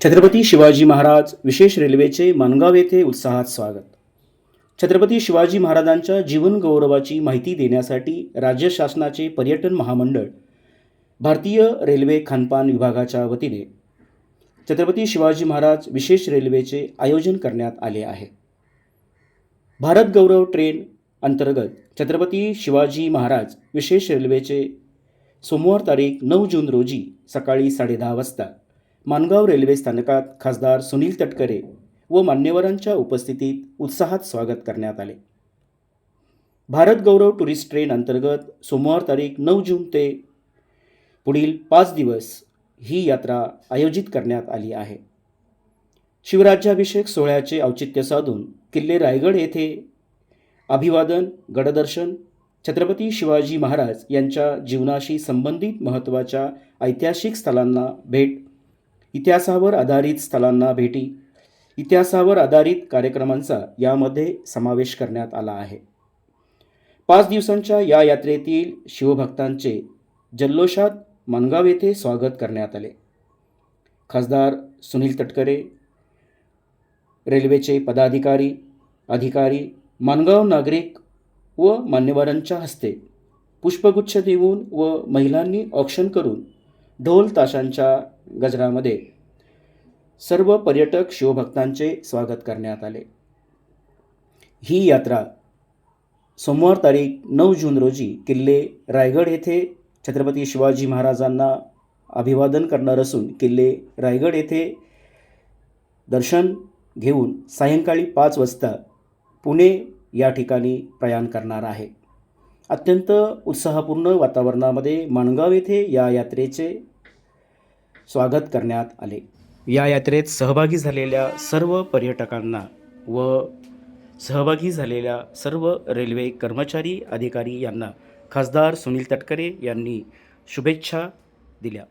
छत्रपती शिवाजी महाराज विशेष रेल्वेचे मानगाव येथे उत्साहात स्वागत. छत्रपती शिवाजी महाराजांच्या जीवनगौरवाची माहिती देण्यासाठी राज्य शासनाचे पर्यटन महामंडळ भारतीय रेल्वे खानपान विभागाच्या वतीने छत्रपती शिवाजी महाराज विशेष रेल्वेचे आयोजन करण्यात आले आहे. भारत गौरव ट्रेन अंतर्गत छत्रपती शिवाजी महाराज विशेष रेल्वेचे सोमवार तारीख नऊ जून रोजी सकाळी साडेदहा वाजता मानगाव रेल्वे स्थानकात खासदार सुनील तटकरे व मान्यवरांच्या उपस्थितीत उत्साहात स्वागत करण्यात आले. भारत गौरव टुरिस्ट ट्रेन अंतर्गत सोमवार तारीख नऊ जून ते पुढील पाच दिवस ही यात्रा आयोजित करण्यात आली आहे. शिवराज्याभिषेक सोहळ्याचे औचित्य साधून किल्ले रायगड येथे अभिवादन गडदर्शन छत्रपती शिवाजी महाराज यांच्या जीवनाशी संबंधित महत्त्वाच्या ऐतिहासिक स्थळांना भेट इतिहासावर आधारित स्थलांना भेटी इतिहासावर आधारित कार्यक्रमांचा यामध्ये समावेश करण्यात आला आहे. पाच दिवसांच्या या यात्रेतील शिवभक्तांचे जल्लोषात मनगाव येथे स्वागत करण्यात आले. खासदार सुनील तटकरे रेल्वेचे पदाधिकारी अधिकारी मानगाव नागरिक व मान्यवरांच्या हस्ते पुष्पगुच्छ देऊन व महिलांनी ऑक्शन करून ढोल ताशांच्या गजरामध्ये सर्व पर्यटक शिवभक्तांचे स्वागत करण्यात आले. ही यात्रा सोमवार तारीख नऊ जून रोजी किल्ले रायगड येथे छत्रपती शिवाजी महाराजांना अभिवादन करणार असून किल्ले रायगड येथे दर्शन घेऊन सायंकाळी पाच वाजता पुणे या ठिकाणी प्रयाण करणार आहे. अत्यंत उत्साहपूर्ण वातावरणामध्ये माणगाव येथे या यात्रेचे स्वागत करण्यात आले. या यात्रेत सहभागी झालेल्या सर्व पर्यटकांना व सहभागी झालेल्या सर्व रेल्वे कर्मचारी अधिकारी यांना खासदार सुनील तटकरे यांनी शुभेच्छा दिल्या.